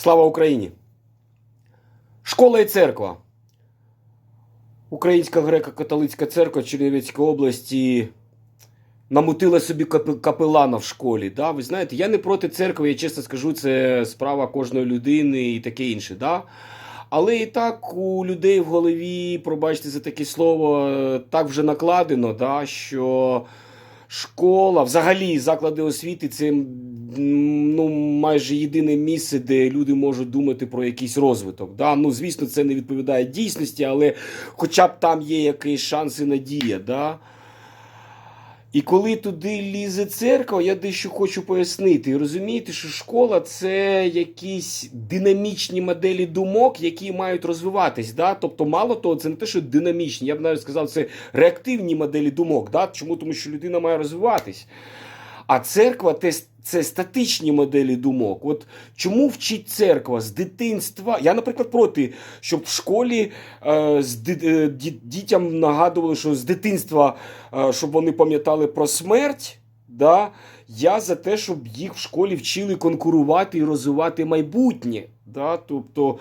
Слава Україні! Школа і церква. Українська греко-католицька церква Чернівецької області намутила собі капелана в школі. Да? Ви знаєте, я не проти церкви, я чесно скажу, це справа кожної людини і таке інше. Да? Але і так у людей в голові, пробачте за таке слово, так вже накладено, да, що школа, взагалі заклади освіти це м, ну, майже єдине місце, де люди можуть думати про якийсь розвиток. Да? Ну, звісно, це не відповідає дійсності, але хоча б там є якийсь шанс і надія. Да? І коли туди лізе церква, я дещо хочу пояснити. І розумієте, що школа це якісь динамічні моделі думок, які мають розвиватись. Да? Тобто, мало того, це не те, що динамічні, я б навіть сказав, це реактивні моделі думок. Да? Чому? Тому що людина має розвиватись. А церква те, це статичні моделі думок. От чому вчить церква з дитинства? Я, наприклад, проти, щоб в школі е, з ди- е, ді- дітям нагадували, що з дитинства, е, щоб вони пам'ятали про смерть. Да? Я за те, щоб їх в школі вчили конкурувати і розвивати майбутнє. Да? Тобто.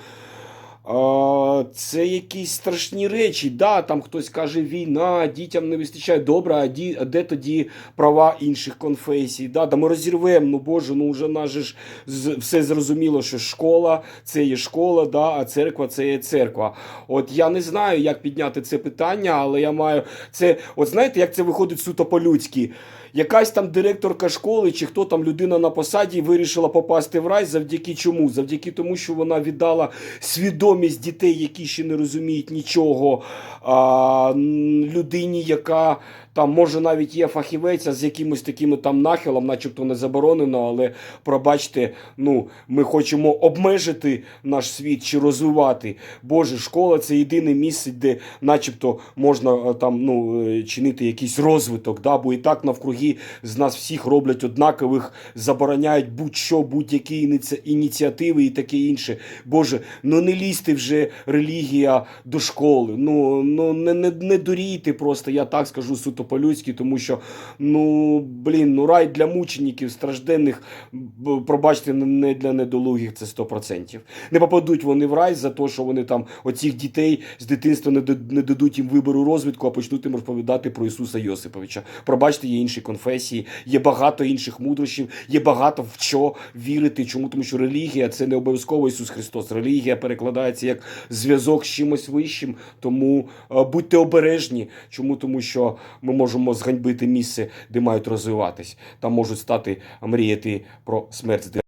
Це якісь страшні речі. Да, там хтось каже, війна, дітям не вистачає добре, а, де тоді права інших конфесій? Да, да ми розірвемо, ну боже, ну вже нас ж все зрозуміло, що школа це є школа, да, а церква це є церква. От я не знаю, як підняти це питання, але я маю це. От знаєте, як це виходить суто по-людськи? Якась там директорка школи, чи хто там людина на посаді вирішила попасти в рай завдяки чому? Завдяки тому, що вона віддала свідомість дітей, які ще не розуміють нічого, а, людині, яка там може навіть є фахівець з якимось таким там нахилом, начебто не заборонено, але пробачте, ну ми хочемо обмежити наш світ чи розвивати. Боже, школа це єдине місце, де, начебто, можна е, там ну е, чинити якийсь розвиток, да? бо і так навкруги з нас всіх роблять однакових, забороняють будь-що, будь-які ініці- ініціативи і таке інше. Боже, ну не лізьте вже релігія до школи. Ну, ну не, не, не дурійте просто, я так скажу суто по-людськи, тому що ну блін, ну рай для мучеників, стражденних, пробачте, не для недолугих, це 100%. Не попадуть вони в рай за те, що вони там оцих дітей з дитинства не, не дадуть їм вибору розвитку, а почнуть їм розповідати про Ісуса Йосиповича. Пробачте, є інші конфесії, є багато інших мудрощів, є багато в що вірити. Чому? Тому що релігія це не обов'язково Ісус Христос. Релігія перекладається як зв'язок з чимось вищим. Тому е, будьте обережні. Чому? Тому що ми можемо зганьбити місце, де мають розвиватись. Там можуть стати мріяти про смерть.